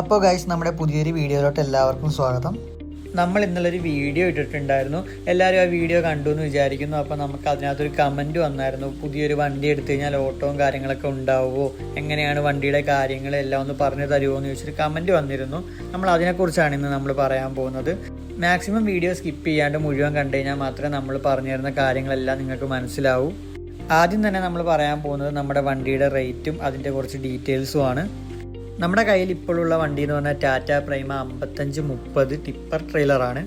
അപ്പോൾ ഗൈസ് നമ്മുടെ പുതിയൊരു വീഡിയോയിലോട്ട് എല്ലാവർക്കും സ്വാഗതം. നമ്മൾ ഇന്നലൊരു വീഡിയോ ഇട്ടിട്ടുണ്ടായിരുന്നു. എല്ലാവരും ആ വീഡിയോ കണ്ടു എന്ന് വിചാരിക്കുന്നു. അപ്പോൾ നമുക്ക് അതിനകത്തൊരു കമന്റ് വന്നായിരുന്നു. പുതിയൊരു വണ്ടി എടുത്തു കഴിഞ്ഞാൽ ഓട്ടവും കാര്യങ്ങളൊക്കെ ഉണ്ടാവുമോ? എങ്ങനെയാണ് വണ്ടിയുടെ കാര്യങ്ങൾ എല്ലാം ഒന്ന് പറഞ്ഞു തരുമോ എന്ന് ചോദിച്ചൊരു കമന്റ് വന്നിരുന്നു. നമ്മൾ അതിനെക്കുറിച്ചാണ് ഇന്ന് നമ്മൾ പറയാൻ പോകുന്നത്. മാക്സിമം വീഡിയോ സ്കിപ്പ് ചെയ്യാണ്ട് മുഴുവൻ കണ്ടു കഴിഞ്ഞാൽ മാത്രമേ നമ്മൾ പറഞ്ഞു തരുന്ന കാര്യങ്ങളെല്ലാം നിങ്ങൾക്ക് മനസ്സിലാവൂ. ആദ്യം തന്നെ നമ്മൾ പറയാൻ പോകുന്നത് നമ്മുടെ വണ്ടിയുടെ റേറ്റും അതിന്റെ കുറച്ച് ഡീറ്റെയിൽസും ആണ്. നമ്മുടെ കയ്യിൽ ഇപ്പോഴുള്ള വണ്ടി എന്ന് പറഞ്ഞാൽ ടാറ്റ പ്രൈമ അമ്പത്തഞ്ച് മുപ്പത് ടിപ്പർ ട്രെയിലറാണ്.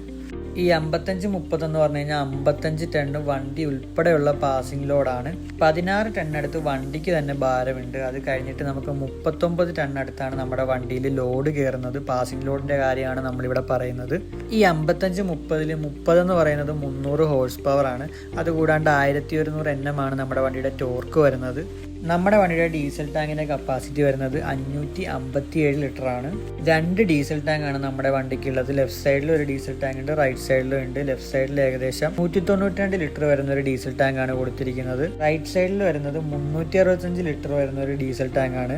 ഈ അമ്പത്തഞ്ച് മുപ്പത് എന്ന് പറഞ്ഞു കഴിഞ്ഞാൽ അമ്പത്തഞ്ച് ടണ്ണ് വണ്ടി ഉൾപ്പെടെയുള്ള പാസിംഗ് ലോഡാണ്. പതിനാറ് ടണ്ണടുത്ത് വണ്ടിക്ക് തന്നെ ഭാരമുണ്ട്. അത് കഴിഞ്ഞിട്ട് നമുക്ക് മുപ്പത്തൊമ്പത് ടണ്ണടുത്താണ് നമ്മുടെ വണ്ടിയിൽ ലോഡ് കയറുന്നത്. പാസിംഗ് ലോഡിന്റെ കാര്യമാണ് നമ്മളിവിടെ പറയുന്നത്. ഈ അമ്പത്തഞ്ച് മുപ്പതിൽ മുപ്പത് എന്ന് പറയുന്നത് മുന്നൂറ് ഹോഴ്സ് പവർ ആണ് അതുകൂടാണ്ട് ആയിരത്തി ഒരുന്നൂറ് എൻ എം ആണ് നമ്മുടെ വണ്ടിയുടെ ടോർക്ക് വരുന്നത്. നമ്മുടെ വണ്ടിയുടെ ഡീസൽ ടാങ്കിന്റെ കപ്പാസിറ്റി വരുന്നത് അഞ്ഞൂറ്റി അമ്പത്തി ഏഴ് ലിറ്റർ ആണ്. രണ്ട് ഡീസൽ ടാങ്കാണ് നമ്മുടെ വണ്ടിക്ക് ഉള്ളത് ലെഫ്റ്റ് സൈഡിൽ ഒരു ഡീസൽ ടാങ്ക് ഉണ്ട് റൈറ്റ് സൈഡിലും ഉണ്ട്. ലെഫ്റ്റ് സൈഡിൽ ഏകദേശം നൂറ്റി തൊണ്ണൂറ്റി രണ്ട് ലിറ്റർ വരുന്ന ഒരു ഡീസൽ ടാങ്ക് ആണ് കൊടുത്തിരിക്കുന്നത്. റൈറ്റ് സൈഡിൽ വരുന്നത് മുന്നൂറ്റി അറുപത്തഞ്ച് ലിറ്റർ വരുന്ന ഒരു ഡീസൽ ടാങ്ക് ആണ്.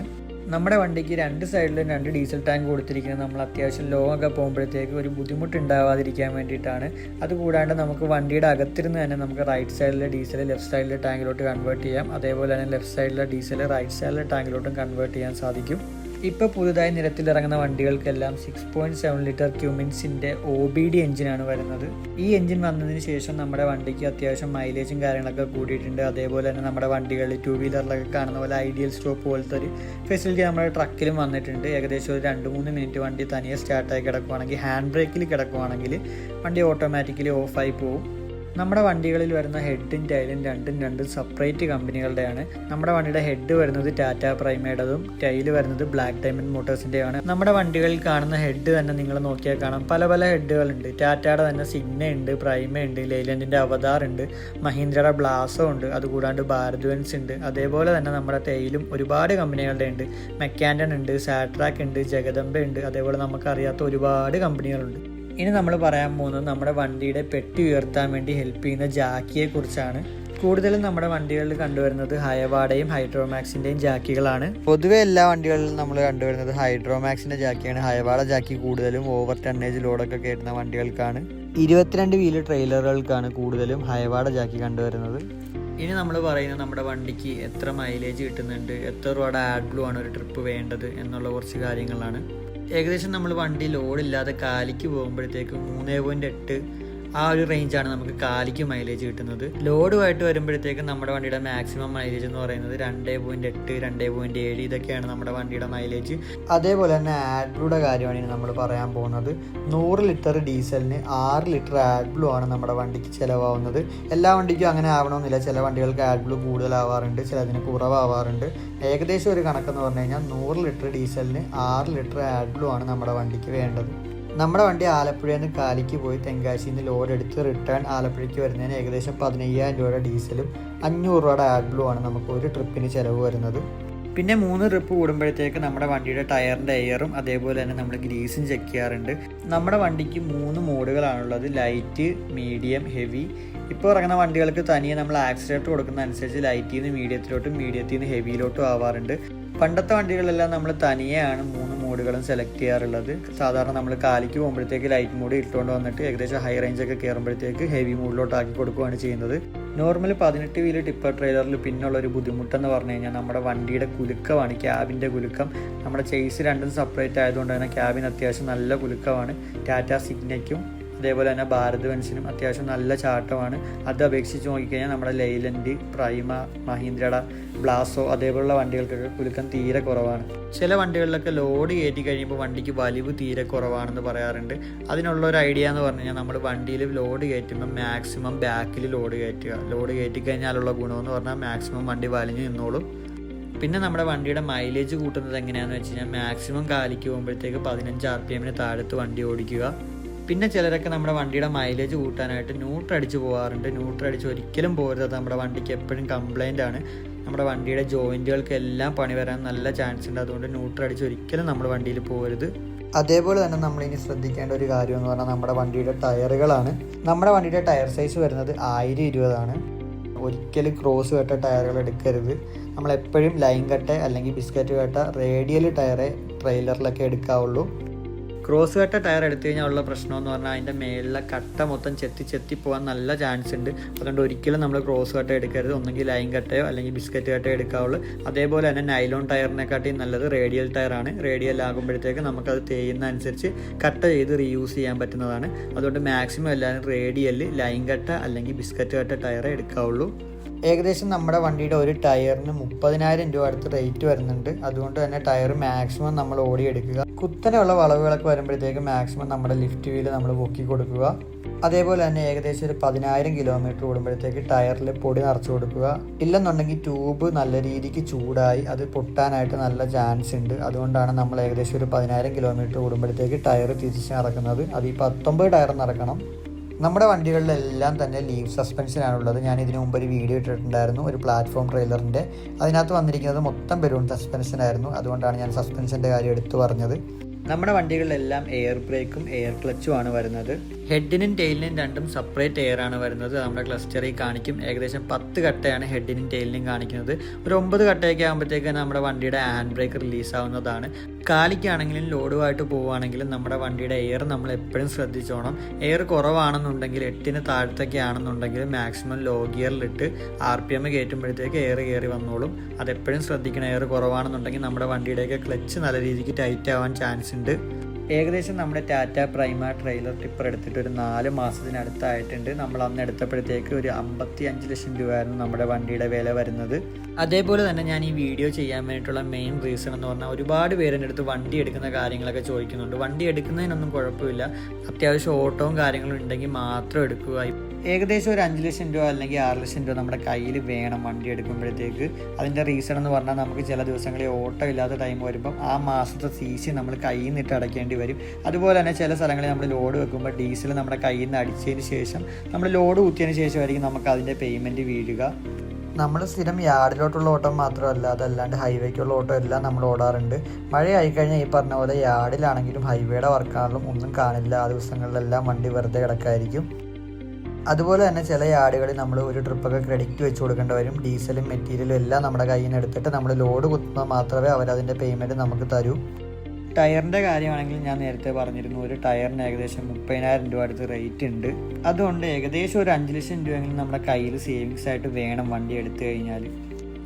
നമ്മുടെ വണ്ടിക്ക് രണ്ട് സൈഡിലും രണ്ട് ഡീസൽ ടാങ്ക് കൊടുത്തിരിക്കുന്നത് നമ്മൾ അത്യാവശ്യം ലോങ് ഒക്കെ പോകുമ്പോഴത്തേക്ക് ഒരു ബുദ്ധിമുട്ട് ഉണ്ടാവാതിരിക്കാൻ വേണ്ടിയിട്ടാണ്. അതുകൂടാണ്ട് നമുക്ക് വണ്ടിയുടെ അകത്തിരുന്ന് തന്നെ നമുക്ക് റൈറ്റ് സൈഡിലെ ഡീസൽ ലെഫ്റ്റ് സൈഡിലെ ടാങ്കിലോട്ട് കൺവേർട്ട് ചെയ്യാം. അതേപോലെ തന്നെ ലെഫ്റ്റ് സൈഡിലെ ഡീസൽ റൈറ്റ് സൈഡിലെ ടാങ്കിലോട്ടും കൺവേർട്ട് ചെയ്യാൻ സാധിക്കും. ഇപ്പോൾ പുതുതായി നിരത്തിലിറങ്ങുന്ന വണ്ടികൾക്കെല്ലാം സിക്സ് പോയിന്റ് സെവൻ ലിറ്റർ ക്യൂമിൻസിന്റെ ഒ ബി ഡി എഞ്ചിനാണ് വരുന്നത്. ഈ എഞ്ചിൻ വന്നതിന് ശേഷം നമ്മുടെ വണ്ടിക്ക് അത്യാവശ്യം മൈലേജും കാര്യങ്ങളൊക്കെ കൂടിയിട്ടുണ്ട്. അതേപോലെ തന്നെ നമ്മുടെ വണ്ടികളിൽ ടു വീലറിലൊക്കെ കാണുന്ന പോലെ ഐഡിയൽ സ്റ്റോപ്പ് പോലത്തെ ഒരു ഫെസിലിറ്റി നമ്മുടെ ട്രക്കിലും വന്നിട്ടുണ്ട്. ഏകദേശം ഒരു രണ്ട് മൂന്ന് മിനിറ്റ് വണ്ടി തനിയെ സ്റ്റാർട്ടായി കിടക്കുവാണെങ്കിൽ ഹാൻഡ് ബ്രേക്കിൽ കിടക്കുവാണെങ്കിൽ വണ്ടി ഓട്ടോമാറ്റിക്കലി ഓഫായി പോകും നമ്മുടെ വണ്ടികളിൽ വരുന്ന ഹെഡും ടൈലും രണ്ടും രണ്ടും സെപ്പറേറ്റ് കമ്പനികളുടെയാണ്. നമ്മുടെ വണ്ടിയുടെ ഹെഡ് വരുന്നത് ടാറ്റ പ്രൈമയുടേതും ടൈൽ വരുന്നത് ബ്ലാക്ക് ഡയമണ്ട് മോട്ടോഴ്സിന്റെയാണ് നമ്മുടെ വണ്ടികളിൽ കാണുന്ന ഹെഡ് തന്നെ നിങ്ങൾ നോക്കിയാൽ കാണാം. പല പല ഹെഡുകളുണ്ട്. ടാറ്റയുടെ തന്നെ സിഗ്ന ഉണ്ട് പ്രൈമ ഉണ്ട് ലൈലൻഡിന്റെ അവതാർ ഉണ്ട് മഹീന്ദ്രയുടെ ബ്ലാസോ ഉണ്ട് അതുകൂടാണ്ട് ഭാരദ്വൻസ് ഉണ്ട് അതേപോലെ തന്നെ നമ്മുടെ ടൈലും ഒരുപാട് കമ്പനികളുടെ ഉണ്ട് മെക്കാൻഡൻ ഉണ്ട് സാട്രാക്ക് ഉണ്ട് ജഗദംബ ഉണ്ട്. അതേപോലെ നമുക്കറിയാത്ത ഒരുപാട് കമ്പനികളുണ്ട്. ഇനി നമ്മൾ പറയാൻ പോകുന്നത് നമ്മുടെ വണ്ടിയുടെ പെട്ടി ഉയർത്താൻ വേണ്ടി ഹെൽപ്പ് ചെയ്യുന്ന ജാക്കിയെ കുറിച്ചാണ്. കൂടുതലും നമ്മുടെ വണ്ടികളിൽ കണ്ടുവരുന്നത് ഹയവാടയും ഹൈഡ്രോമാക്സിന്റെയും ജാക്കികളാണ്. പൊതുവെ എല്ലാ വണ്ടികളിലും നമ്മൾ കണ്ടുവരുന്നത് ഹൈഡ്രോമാക്സിന്റെ ജാക്കിയാണ്. ഹയവാട ജാക്കി കൂടുതലും ഓവർ ടണ്ണേജ് ലോഡൊക്കെ കയറ്റുന്ന വണ്ടികൾക്കാണ്. ഇരുപത്തിരണ്ട് വീൽ ട്രെയിലറുകൾക്കാണ് കൂടുതലും ഹയവാട ജാക്കി കണ്ടുവരുന്നത്. ഇനി നമ്മൾ പറയുന്നത് നമ്മുടെ വണ്ടിക്ക് എത്ര മൈലേജ് കിട്ടുന്നുണ്ട് എത്ര രൂപയുടെ ആഡ് ബ്ലൂ ആണ് ഒരു ട്രിപ്പ് വേണ്ടത് എന്നുള്ള കുറച്ച് കാര്യങ്ങളാണ്. ഏകദേശം നമ്മൾ വണ്ടി ലോഡില്ലാതെ കാലിക്ക് പോകുമ്പോഴത്തേക്ക് മൂന്നേ പോയിന്റ് എട്ട് ആ ഒരു റേഞ്ചാണ് നമുക്ക് കാലിക്ക് മൈലേജ് കിട്ടുന്നത്. ലോഡുമായിട്ട് വരുമ്പോഴത്തേക്ക് നമ്മുടെ വണ്ടിയുടെ മാക്സിമം മൈലേജ് എന്ന് പറയുന്നത് രണ്ട് പോയിന്റ് എട്ട് രണ്ട് പോയിന്റ് ഏഴ് ഇതൊക്കെയാണ് നമ്മുടെ വണ്ടിയുടെ മൈലേജ് അതേപോലെ തന്നെ ആഡ്ബ്ലൂടെ കാര്യമാണ് നമ്മൾ പറയാൻ പോകുന്നത്. നൂറ് ലിറ്റർ ഡീസലിന് ആറ് ലിറ്റർ ആഡ്ബ്ലൂ ആണ് നമ്മുടെ വണ്ടിക്ക് ചിലവാകുന്നത് എല്ലാ വണ്ടിക്കും അങ്ങനെ ആവണമെന്നില്ല. ചില വണ്ടികൾക്ക് ആഡ്ബ്ലൂ കൂടുതലാവാറുണ്ട് ചിലതിന് കുറവാവാറുണ്ട്. ഏകദേശം ഒരു കണക്കെന്ന് പറഞ്ഞു കഴിഞ്ഞാൽ നൂറ് ലിറ്റർ ഡീസലിന് ആറ് ലിറ്റർ ആഡ്ബ്ലൂ ആണ് നമ്മുടെ വണ്ടിക്ക് വേണ്ടത്. നമ്മുടെ വണ്ടി ആലപ്പുഴയിൽ നിന്ന് കാലിക്ക് പോയി തെങ്കാശിയിൽ നിന്ന് ലോഡ് എടുത്ത് റിട്ടേൺ ആലപ്പുഴയ്ക്ക് വരുന്നതിന് ഏകദേശം പതിനയ്യായിരം രൂപയുടെ ഡീസലും അഞ്ഞൂറ് രൂപയുടെ ആഡ്ബ്ലൂ ആണ് നമുക്ക് ഒരു ട്രിപ്പിന് ചിലവ് വരുന്നത്. പിന്നെ മൂന്ന് ട്രിപ്പ് കൂടുമ്പോഴത്തേക്ക് നമ്മുടെ വണ്ടിയുടെ ടയറിന്റെ എയറും അതേപോലെ തന്നെ നമ്മൾ ഗ്രീസും ചെക്ക് ചെയ്യാറുണ്ട്. നമ്മുടെ വണ്ടിക്ക് മൂന്ന് മോഡുകളാണുള്ളത്. ലൈറ്റ് മീഡിയം ഹെവി ഇപ്പോൾ ഇറങ്ങുന്ന വണ്ടികൾക്ക് തനിയെ നമ്മൾ ആക്സിഡന്റ് കൊടുക്കുന്ന അനുസരിച്ച് ലൈറ്റിൽ നിന്ന് മീഡിയത്തിലോട്ടും മീഡിയത്തിൽ നിന്ന് ഹെവിയിലോട്ടും ആവാറുണ്ട്. പണ്ടത്തെ വണ്ടികളെല്ലാം നമ്മൾ തനിയെയാണ് മൂന്ന് മോഡുകളും സെലക്ട് ചെയ്യാറുള്ളത്. സാധാരണ നമ്മൾ കാലിക്ക് പോകുമ്പോഴത്തേക്ക് ലൈറ്റ് മോഡ് ഇട്ടുകൊണ്ട് വന്നിട്ട് ഏകദേശം ഹൈ റേഞ്ച് ഒക്കെ കയറുമ്പോഴത്തേക്ക് ഹെവി മോഡിലോട്ട് ആക്കി കൊടുക്കുകയാണ് ചെയ്യുന്നത്. നോർമൽ പതിനെട്ട് വീൽ ടിപ്പർ ട്രെയിലറിൽ പിന്നുള്ള ഒരു ബുദ്ധിമുട്ടെന്ന് പറഞ്ഞു കഴിഞ്ഞാൽ നമ്മുടെ വണ്ടിയുടെ കുലുക്കമാണ് ക്യാബിന്റെ കുലുക്കം. നമ്മുടെ ചേസ് രണ്ടും സെപ്പറേറ്റ് ആയതുകൊണ്ട് തന്നെ ക്യാബിന് അത്യാവശ്യം നല്ല കുലുക്കമാണ്. ടാറ്റ സിഗ്നയ്ക്കും അതേപോലെ തന്നെ ഭാരത് ബെൻസിനും അത്യാവശ്യം നല്ല ചാട്ടമാണ്. അത് അപേക്ഷിച്ച് നോക്കിക്കഴിഞ്ഞാൽ നമ്മുടെ ലെയ്ലൻഡ് പ്രൈമ മഹീന്ദ്രയുടെ ബ്ലാസോ അതേപോലുള്ള വണ്ടികൾക്കൊക്കെ കുലുക്കം തീരെ കുറവാണ്. ചില വണ്ടികളിലൊക്കെ ലോഡ് കയറ്റി കഴിയുമ്പോൾ വണ്ടിക്ക് വലിവ് തീരെ കുറവാണെന്ന് പറയാറുണ്ട്. അതിനുള്ള ഒരു ഐഡിയ എന്ന് പറഞ്ഞു കഴിഞ്ഞാൽ നമ്മൾ വണ്ടിയിൽ ലോഡ് കയറ്റുമ്പോൾ മാക്സിമം ബാക്കിൽ ലോഡ് കയറ്റുക. ലോഡ് കയറ്റി കഴിഞ്ഞാലുള്ള ഗുണമെന്ന് പറഞ്ഞാൽ മാക്സിമം വണ്ടി വലിഞ്ഞു നിന്നോളും. പിന്നെ നമ്മുടെ വണ്ടിയുടെ മൈലേജ് കൂട്ടുന്നത് എങ്ങനെയാണെന്ന് വെച്ച് കഴിഞ്ഞാൽ മാക്സിമം കാലിക്ക് പോകുമ്പോഴത്തേക്ക് പതിനഞ്ച് ആർ പി എമ്മിന് താഴത്ത് വണ്ടി ഓടിക്കുക. പിന്നെ ചിലരൊക്കെ നമ്മുടെ വണ്ടിയുടെ മൈലേജ് കൂട്ടാനായിട്ട് ന്യൂട്രൽ അടിച്ച് പോകാറുണ്ട് ന്യൂട്രൽ അടിച്ച് ഒരിക്കലും പോരുത്. നമ്മുടെ വണ്ടിക്ക് എപ്പോഴും കംപ്ലൈന്റ് ആണ്. നമ്മുടെ വണ്ടിയുടെ ജോയിന്റുകൾക്ക് എല്ലാം പണി വരാൻ നല്ല ചാൻസ് ഉണ്ട്. അതുകൊണ്ട് ന്യൂട്രൽ അടിച്ച് ഒരിക്കലും നമ്മുടെ വണ്ടിയിൽ പോരുത്. അതേപോലെ തന്നെ നമ്മളിനി ശ്രദ്ധിക്കേണ്ട ഒരു കാര്യം എന്ന് പറഞ്ഞാൽ നമ്മുടെ വണ്ടിയുടെ ടയറുകളാണ്. നമ്മുടെ വണ്ടിയുടെ ടയർ സൈസ് വരുന്നത് ആയിരം ഇരുപതാണ് ഒരിക്കലും ക്രോസ് കെട്ട ടയറുകൾ എടുക്കരുത്. നമ്മളെപ്പോഴും ലൈൻ കട്ട അല്ലെങ്കിൽ ബിസ്ക്കറ്റ് കട്ട റേഡിയൽ ടയറെ ട്രെയിലറിലൊക്കെ എടുക്കാവുള്ളൂ. ക്രോസ് കട്ട ടയർ എടുത്തു കഴിഞ്ഞാൽ ഉള്ള പ്രശ്നം എന്ന് പറഞ്ഞാൽ അതിന്റെ മേളിലെ കട്ട മൊത്തം ചെത്തി ചെത്തി പോകാൻ നല്ല ചാൻസ് ഉണ്ട്. അതുകൊണ്ട് ഒരിക്കലും നമ്മൾ ക്രോസ് കട്ട എടുക്കരുത്. ഒന്നെങ്കിൽ ലൈൻ കട്ടയോ അല്ലെങ്കിൽ ബിസ്ക്കറ്റ് കട്ടയോ എടുക്കാവുള്ളൂ. അതേപോലെ തന്നെ നൈലോൺ ടയറിനെക്കാട്ടിയും നല്ലത് റേഡിയൽ ടയറാണ് റേഡിയൽ ആകുമ്പോഴത്തേക്ക് നമുക്കത് തേയുന്ന അനുസരിച്ച് കട്ട ചെയ്ത് റീയൂസ് ചെയ്യാൻ പറ്റുന്നതാണ്. അതുകൊണ്ട് മാക്സിമം എല്ലാവരും റേഡിയൽ ലൈൻ കട്ട അല്ലെങ്കിൽ ബിസ്ക്കറ്റ് കട്ട ടയറേ എടുക്കാവുള്ളൂ. ഏകദേശം നമ്മുടെ വണ്ടിയുടെ ഒരു ടയറിന് മുപ്പതിനായിരം രൂപ അടുത്ത് റേറ്റ് വരുന്നുണ്ട്. അതുകൊണ്ട് തന്നെ ടയർ മാക്സിമം നമ്മൾ ഓടിയെടുക്കുക. കുത്തനെയുള്ള വളവുകളൊക്കെ വരുമ്പോഴത്തേക്ക് മാക്സിമം നമ്മുടെ ലിഫ്റ്റ് വീൽ നമ്മൾ പൊക്കി കൊടുക്കുക. അതേപോലെ തന്നെ ഏകദേശം ഒരു പതിനായിരം കിലോമീറ്റർ ഓടുമ്പോഴത്തേക്ക് ടയറിൽ പൊടി നിറച്ചു കൊടുക്കുക. ഇല്ലെന്നുണ്ടെങ്കിൽ ട്യൂബ് നല്ല രീതിക്ക് ചൂടായി അത് പൊട്ടാനായിട്ട് നല്ല ചാൻസ് ഉണ്ട്. അതുകൊണ്ടാണ് നമ്മൾ ഏകദേശം ഒരു പതിനായിരം കിലോമീറ്റർ ഓടുമ്പോഴത്തേക്ക് ടയർ തിരിച്ച് നടക്കുന്നത്. അത് ഈ പത്തൊമ്പത് ടയർ നടക്കണം. നമ്മുടെ വണ്ടികളിലെല്ലാം തന്നെ ലീവ് സസ്പെൻഷനാണുള്ളത് ഞാൻ ഇതിനു മുമ്പ് ഒരു വീഡിയോ ഇട്ടിട്ടുണ്ടായിരുന്നു ഒരു പ്ലാറ്റ്ഫോം ട്രെയിലറിന്റെ അതിനകത്ത് വന്നിരിക്കുന്നത് മൊത്തം ബലൂൺ സസ്പെൻഷനായിരുന്നു അതുകൊണ്ടാണ് ഞാൻ സസ്പെൻഷന്റെ കാര്യം എടുത്തു പറഞ്ഞത്. നമ്മുടെ വണ്ടികളിലെല്ലാം എയർ ബ്രേക്കും എയർ ക്ലച്ചുമാണ് വരുന്നത്. ഹെഡിനും ടെയിലിനും രണ്ടും സെപ്പറേറ്റ് എയർ ആണ് വരുന്നത്. നമ്മുടെ ക്ലസ്റ്ററിൽ കാണിക്കും. ഏകദേശം പത്ത് കട്ടയാണ് ഹെഡിനും ടെയിലിനും കാണിക്കുന്നത്. ഒരു ഒമ്പത് കട്ടയൊക്കെ ആകുമ്പോഴത്തേക്ക് നമ്മുടെ വണ്ടിയുടെ ഹാൻഡ് ബ്രേക്ക് റിലീസ് ആവുന്നതാണ്. കാലിക്കാണെങ്കിലും ലോഡുമായിട്ട് പോവുകയാണെങ്കിലും നമ്മുടെ വണ്ടിയുടെ എയർ നമ്മൾ എപ്പോഴും ശ്രദ്ധിച്ചോണം. എയർ കുറവാണെന്നുണ്ടെങ്കിൽ എട്ടിന് താഴത്തൊക്കെ ആണെന്നുണ്ടെങ്കിൽ മാക്സിമം ലോ ഗിയറിലിട്ട് ആർ പി എം കയറ്റുമ്പോഴത്തേക്ക് എയർ കയറി വന്നോളും. അതെപ്പോഴും ശ്രദ്ധിക്കണം. എയർ കുറവാണെന്നുണ്ടെങ്കിൽ നമ്മുടെ വണ്ടിയുടെയൊക്കെ ക്ലച്ച് നല്ല രീതിക്ക് ടൈറ്റ് ആവാൻ ചാൻസ് ഉണ്ട്. ഏകദേശം നമ്മുടെ ടാറ്റ പ്രൈമ ട്രെയിലർ ടിപ്പർ എടുത്തിട്ട് ഒരു നാല് മാസത്തിനടുത്തായിട്ടുണ്ട്. നമ്മൾ അന്ന് എടുത്തപ്പോഴത്തേക്ക് ഒരു അമ്പത്തി അഞ്ച് ലക്ഷം രൂപയായിരുന്നു നമ്മുടെ വണ്ടിയുടെ വില വരുന്നത്. അതേപോലെ തന്നെ ഞാൻ ഈ വീഡിയോ ചെയ്യാൻ വേണ്ടിയിട്ടുള്ള മെയിൻ റീസൺ എന്ന് പറഞ്ഞാൽ ഒരുപാട് പേര് എന്റെ അടുത്ത് വണ്ടി എടുക്കുന്ന കാര്യങ്ങളൊക്കെ ചോദിക്കുന്നുണ്ട്. വണ്ടി എടുക്കുന്നതിനൊന്നും കുഴപ്പമില്ല. അത്യാവശ്യം ഓട്ടവും കാര്യങ്ങളും ഉണ്ടെങ്കിൽ മാത്രം എടുക്കുക. ഏകദേശം ഒരു അഞ്ച് ലക്ഷം രൂപ അല്ലെങ്കിൽ ആറ് ലക്ഷം രൂപ നമ്മുടെ കയ്യിൽ വേണം വണ്ടി എടുക്കുമ്പോഴത്തേക്ക്. അതിന്റെ റീസൺ എന്ന് പറഞ്ഞാൽ നമുക്ക് ചില ദിവസങ്ങളിൽ ഓട്ടം ഇല്ലാത്ത ടൈം വരുമ്പം ആ മാസത്തെ സി സി നമ്മൾ കയ്യിൽ നിന്നിട്ട് അടയ്ക്കേണ്ടി വരും. അതുപോലെ തന്നെ ചില സ്ഥലങ്ങളിൽ നമ്മൾ ലോഡ് വെക്കുമ്പോൾ ഡീസൽ നമ്മുടെ കയ്യിൽ നിന്ന് അടിച്ചതിന് ശേഷം നമ്മൾ ലോഡ് കുത്തിയതിന് ശേഷമായിരിക്കും നമുക്ക് അതിന്റെ പേയ്മെന്റ് വീഴുക. നമ്മൾ സ്ഥിരം യാർഡിലോട്ടുള്ള ഓട്ടം മാത്രമല്ല അതല്ലാണ്ട് ഹൈവേക്കുള്ള ഓട്ടം എല്ലാം നമ്മൾ ഓടാറുണ്ട്. മഴ ആയിക്കഴിഞ്ഞാൽ ഈ പറഞ്ഞ പോലെ യാർഡിലാണെങ്കിലും ഹൈവേയുടെ വർക്കാണെങ്കിലും ഒന്നും കാണില്ല. ആ ദിവസങ്ങളിലെല്ലാം വണ്ടി വെറുതെ കിടക്കായിരിക്കും. അതുപോലെ തന്നെ ചില യാർഡുകളിൽ നമ്മൾ ഒരു ട്രിപ്പൊക്കെ ക്രെഡിറ്റ് വെച്ച് കൊടുക്കേണ്ടി വരും. ഡീസലും മെറ്റീരിയലും എല്ലാം നമ്മുടെ കയ്യിൽ നിന്ന് എടുത്തിട്ട് നമ്മൾ ലോഡ് കുത്തുമ്പോൾ മാത്രമേ അവരതിന്റെ പേയ്മെന്റ് നമുക്ക് തരൂ. ടയറിന്റെ കാര്യമാണെങ്കിൽ ഞാൻ നേരത്തെ പറഞ്ഞിരുന്നു ഒരു ടയറിന് ഏകദേശം മുപ്പതിനായിരം രൂപ അടുത്ത് റേറ്റ് ഉണ്ട്. അതുകൊണ്ട് ഏകദേശം ഒരു അഞ്ച് ലക്ഷം രൂപയെങ്കിലും നമ്മുടെ കയ്യിൽ സേവിങ്സ് ആയിട്ട് വേണം വണ്ടി എടുത്തു കഴിഞ്ഞാൽ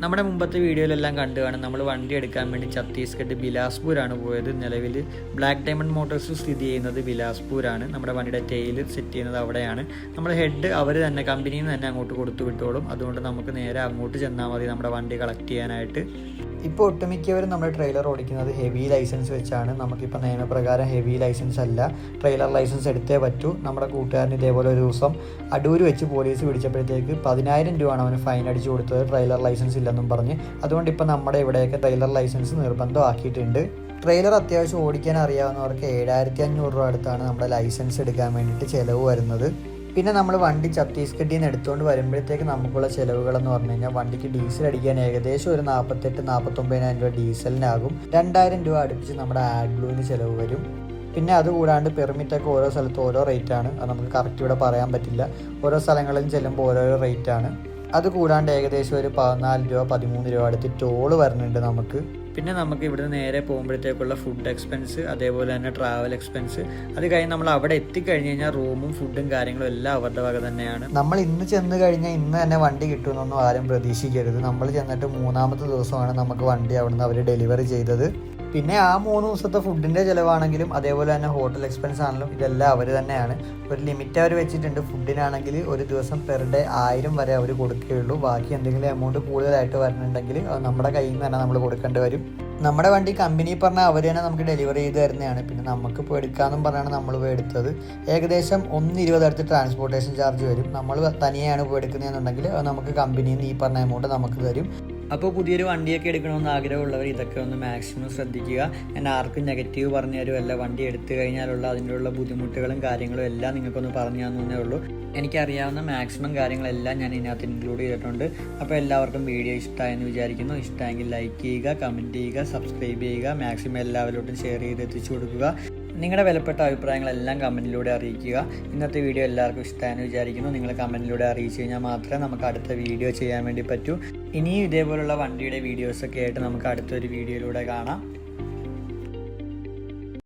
നമ്മുടെ മുമ്പത്തെ വീഡിയോയിലെല്ലാം കണ്ടു കാണും. നമ്മൾ വണ്ടി എടുക്കാൻ വേണ്ടി ഛത്തീസ്ഗഡ് ബിലാസ്പൂരാണ് പോയത്. നിലവിൽ ബ്ലാക്ക് ഡയമണ്ട് മോട്ടോഴ്സ് സ്ഥിതി ചെയ്യുന്നത് ബിലാസ്പൂരാണ്. നമ്മുടെ വണ്ടിയുടെ ടെയിൽ സെറ്റ് ചെയ്യുന്നത് അവിടെയാണ്. നമ്മൾ ഹെഡ് അവർ തന്നെ കമ്പനിയിൽ നിന്ന് തന്നെ അങ്ങോട്ട് കൊടുത്തു വിട്ടോളും. അതുകൊണ്ട് നമുക്ക് നേരെ അങ്ങോട്ട് ചെന്നാൽ മതി നമ്മുടെ വണ്ടി കളക്ട് ചെയ്യാനായിട്ട്. ഇപ്പോൾ ഒട്ടുമിക്കവരും നമ്മൾ ട്രെയിലർ ഓടിക്കുന്നത് ഹെവി ലൈസൻസ് വെച്ചാണ്. നമുക്കിപ്പോൾ നിയമപ്രകാരം ഹെവി ലൈസൻസ് അല്ല. ട്രെയിലർ ലൈസൻസ് എടുത്തേ പറ്റൂ. നമ്മുടെ കൂട്ടുകാരൻ ഇതേപോലെ ഒരു ദിവസം അടൂർ വെച്ച് പോലീസ് പിടിച്ചപ്പോഴത്തേക്ക് പതിനായിരം രൂപയാണ് അവന് ഫൈൻ അടിച്ചു കൊടുത്തത്. ട്രെയിലർ ലൈസൻസ് ഇല്ലെന്നും പറഞ്ഞ്. അതുകൊണ്ട് ഇപ്പോൾ നമ്മുടെ ഇവിടെയൊക്കെ ട്രെയിലർ ലൈസൻസ് നിർബന്ധമാക്കിയിട്ടുണ്ട് ട്രെയിലർ അത്യാവശ്യം ഓടിക്കാൻ അറിയാവുന്നവർക്ക് ഏഴായിരത്തി അഞ്ഞൂറ് രൂപ അടുത്താണ് നമ്മുടെ ലൈസൻസ് എടുക്കാൻ വേണ്ടിയിട്ട് ചിലവ് വരുന്നത്. പിന്നെ നമ്മൾ വണ്ടി ഛത്തീസ്ഗഡിൽ നിന്ന് എടുത്തുകൊണ്ട് വരുമ്പോഴത്തേക്ക് നമുക്കുള്ള ചിലവുകളെന്ന് പറഞ്ഞു കഴിഞ്ഞാൽ വണ്ടിക്ക് ഡീസൽ അടിക്കാൻ ഏകദേശം ഒരു നാൽപ്പത്തെട്ട് നാൽപ്പത്തൊമ്പതിനായിരം രൂപ ഡീസലിനാകും. രണ്ടായിരം രൂപ അടുപ്പിച്ച് നമ്മുടെ ആഡ് ബ്ലൂവിന് ചിലവ് വരും. പിന്നെ അതുകൂടാണ്ട് പെർമിറ്റൊക്കെ ഓരോ സ്ഥലത്തും ഓരോ റേറ്റ് ആണ്. അത് നമുക്ക് കറക്റ്റ് ഇവിടെ പറയാൻ പറ്റില്ല. ഓരോ സ്ഥലങ്ങളിലും ചെല്ലുമ്പോൾ ഓരോരോ റേറ്റ് ആണ്. അത് കൂടാണ്ട് ഏകദേശം ഒരു പതിനാല് രൂപ പതിമൂന്ന് രൂപ അടുത്ത് ടോൾ വരുന്നുണ്ട് നമുക്ക്. പിന്നെ നമുക്ക് ഇവിടുന്ന് നേരെ പോകുമ്പോഴത്തേക്കുള്ള ഫുഡ് എക്സ്പെൻസ് അതേപോലെ തന്നെ ട്രാവൽ എക്സ്പെൻസ് അത് കഴിഞ്ഞ് നമ്മൾ അവിടെ എത്തിക്കഴിഞ്ഞ് കഴിഞ്ഞാൽ റൂമും ഫുഡും കാര്യങ്ങളും എല്ലാം അവരുടെ വക തന്നെയാണ്. നമ്മൾ ഇന്ന് ചെന്ന് കഴിഞ്ഞാൽ ഇന്ന് തന്നെ വണ്ടി കിട്ടുമെന്നൊന്നും ആരും പ്രതീക്ഷിക്കരുത്. നമ്മൾ ചെന്നിട്ട് മൂന്നാമത്തെ ദിവസമാണ് നമുക്ക് വണ്ടി അവിടുന്ന് അവർ ഡെലിവറി ചെയ്തത്. പിന്നെ ആ മൂന്ന് ദിവസത്തെ ഫുഡിന്റെ ചിലവാണെങ്കിലും അതേപോലെ തന്നെ ഹോട്ടൽ എക്സ്പെൻസ് ആണെങ്കിലും ഇതെല്ലാം അവർ തന്നെയാണ്. ഒരു ലിമിറ്റ് അവർ വെച്ചിട്ടുണ്ട്. ഫുഡിനാണെങ്കിൽ ഒരു ദിവസം പെർ ഡേ ആയിരം വരെ അവർ കൊടുക്കുകയുള്ളൂ. ബാക്കി എന്തെങ്കിലും എമൗണ്ട് കൂടുതലായിട്ട് വരണമെങ്കിൽ നമ്മുടെ കയ്യിൽ നിന്ന് തന്നെ നമ്മൾ കൊടുക്കേണ്ടി വരും. നമ്മുടെ വണ്ടി കമ്പനി പറഞ്ഞാൽ അവർ തന്നെ നമുക്ക് ഡെലിവറി ചെയ്ത് തരുന്നതാണ്. പിന്നെ നമുക്ക് ഇപ്പോൾ എടുക്കാമെന്നും പറഞ്ഞാണ് നമ്മൾ പോയി എടുത്തത്. ഏകദേശം ഒന്ന് ഇരുപത് അടുത്ത് ട്രാൻസ്പോർട്ടേഷൻ ചാർജ് വരും. നമ്മൾ തനിയെയാണ് പോയി എടുക്കുന്നതെന്നുണ്ടെങ്കിൽ നമുക്ക് കമ്പനിയിൽ നിന്ന് ഈ പറഞ്ഞ എമൗണ്ട് നമുക്ക് തരും. അപ്പോൾ പുതിയൊരു വണ്ടിയൊക്കെ എടുക്കണമെന്ന് ആഗ്രഹമുള്ളവർ ഇതൊക്കെ ഒന്ന് മാക്സിമം ശ്രദ്ധിക്കുക. ഞാൻ ആർക്കും നെഗറ്റീവ് പറഞ്ഞു തരുമല്ല വണ്ടി എടുത്തു കഴിഞ്ഞാലുള്ള അതിനുള്ള ബുദ്ധിമുട്ടുകളും കാര്യങ്ങളും എല്ലാം നിങ്ങൾക്കൊന്ന് പറഞ്ഞു തന്നേ ഉള്ളൂ. എനിക്കറിയാവുന്ന മാക്സിമം കാര്യങ്ങളെല്ലാം ഞാൻ ഇതിനകത്ത് ഇൻക്ലൂഡ് ചെയ്തിട്ടുണ്ട്. അപ്പോൾ എല്ലാവർക്കും വീഡിയോ ഇഷ്ടമായെന്ന് വിചാരിക്കുന്നു. ഇഷ്ടമെങ്കിൽ ലൈക്ക് ചെയ്യുക കമന്റ് ചെയ്യുക സബ്സ്ക്രൈബ് ചെയ്യുക മാക്സിമം എല്ലാവരോട്ടും ഷെയർ ചെയ്ത് എത്തിച്ചു കൊടുക്കുക. നിങ്ങളുടെ വിലപ്പെട്ട അഭിപ്രായങ്ങളെല്ലാം കമന്റിലൂടെ അറിയിക്കുക. ഇന്നത്തെ വീഡിയോ എല്ലാവർക്കും ഇഷ്ടമായെന്ന് വിചാരിക്കുന്നു. നിങ്ങൾ കമന്റിലൂടെ അറിയിച്ചു കഴിഞ്ഞാൽ മാത്രമേ നമുക്ക് അടുത്ത വീഡിയോ ചെയ്യാൻ വേണ്ടി പറ്റൂ. ഇനിയും ഇതേപോലുള്ള വണ്ടിയുടെ വീഡിയോസൊക്കെ ആയിട്ട് നമുക്ക് അടുത്തൊരു വീഡിയോയിലൂടെ കാണാം.